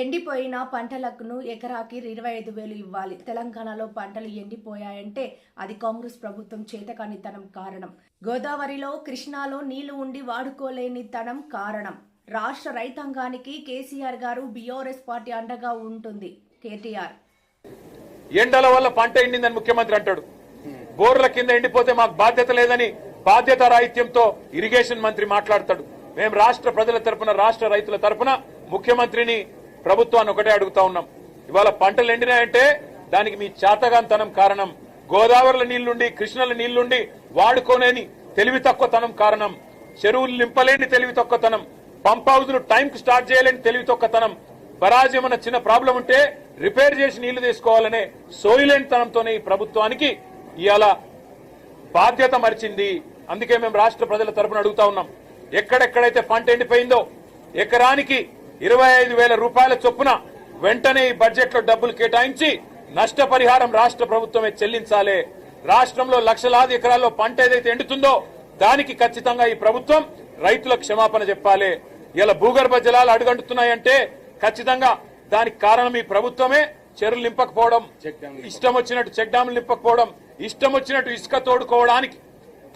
ఎండిపోయిన పంటలకు ఎకరాకి ఇరవై ఐదు వేలు ఇవ్వాలి. తెలంగాణలో పంటలు ఎండిపోయాయంటే అది కాంగ్రెస్ ప్రభుత్వం చేతకానితనం కారణం. గోదావరిలో కృష్ణాలో నీళ్ళు ఉండి వాడుకోలేని తనం కారణం. రాష్ట్ర రైతాంగానికి కేసీఆర్ గారు బీఆర్ఎస్ పార్టీ అండగా ఉంటుంది. కేటీఆర్. ఎండల వల్ల పంట ఎండిందని ముఖ్యమంత్రి అంటాడు. బోర్ల కింద ఎండిపోతే మాకు బాధ్యత లేదని బాధ్యత రాహిత్యంతో ఇరిగేషన్ మంత్రి మాట్లాడతాడు. మేము రాష్ట్ర ప్రజల తరపున రాష్ట్ర రైతుల తరపున ముఖ్యమంత్రిని ప్రభుత్వాన్ని ఒకటే అడుగుతా ఉన్నాం. ఇవాళ పంటలు ఎండినాయంటే దానికి మీ చేతగాంతనం కారణం. గోదావరిల నీళ్ళుండి కృష్ణల నీళ్ళుండి వాడుకోలేని తెలివి తక్కువతనం కారణం. చెరువులు నింపలేని తెలివి తక్కువతనం. పంప్ హౌజులు టైంకి స్టార్ట్ చేయలేని తెలివి తక్కువతనం. బరాజ్ ఏమన్నా చిన్న ప్రాబ్లం ఉంటే రిపేర్ చేసి నీళ్ళు తీసుకోవాలనే సోయిలేనితనంతోనే ఈ ప్రభుత్వానికి ఇవాళ బాధ్యత మరిచింది. అందుకే మేము రాష్ట్ర ప్రజల తరపున అడుగుతా ఉన్నాం. ఎక్కడెక్కడైతే పంట ఎండిపోయిందో ఎకరానికి ఇరవై ఐదు వేల రూపాయల చొప్పున వెంటనే ఈ బడ్జెట్లో డబ్బులు కేటాయించి నష్టపరిహారం రాష్ట్ర ప్రభుత్వమే చెల్లించాలి. రాష్ట్రంలో లక్షలాది ఎకరాల్లో పంట ఏదైతే ఎండుతుందో దానికి ఖచ్చితంగా ఈ ప్రభుత్వం రైతులకు క్షమాపణ చెప్పాలి. ఇలా భూగర్భ జలాలు అడుగంటున్నాయంటే ఖచ్చితంగా దానికి కారణం ఈ ప్రభుత్వమే. చెరువులు నింపకపోవడం ఇష్టం వచ్చినట్టు చెక్ డ్యాములు నింపకపోవడం ఇష్టం వచ్చినట్టు ఇసుక తోడుకోవడానికి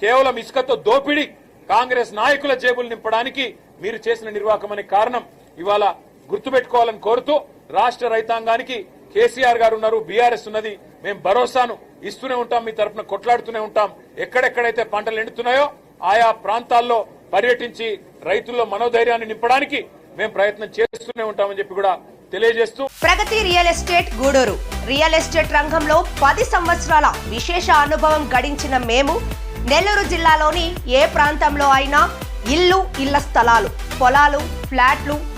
కేవలం ఇసుకతో దోపిడీ కాంగ్రెస్ నాయకుల జేబులు నింపడానికి మీరు చేసిన నిర్వాహకం అనే కారణం. ఇవాళ గుర్తుపెట్టుకోవాలని కోరుతూ రాష్ట్ర రైతాంగానికి కేసీఆర్ గారు ఉన్నారు బీఆర్ఎస్ ఉన్నది. మేము భరోసాను ఇస్తూనే ఉంటాం మీ తరఫున కొట్లాడుతూనే ఉంటాం. ఎక్కడెక్కడైతే పంటలు ఎండుతున్నాయో ఆయా ప్రాంతాల్లో పర్యటించి రైతుల్లో మనోధైర్యాన్ని నింపడానికి మేము ప్రయత్నం చేస్తూనే ఉంటామని చెప్పి కూడా తెలియజేస్తూ Pragati real estate Gudur. Real estate రంగంలో పది సంవత్సరాల విశేష అనుభవం గడించిన మేము నెల్లూరు జిల్లాలోని ఏ ప్రాంతంలో అయినా ఇల్లు ఇళ్ళ స్థలాలు పొలాలు ఫ్లాట్లు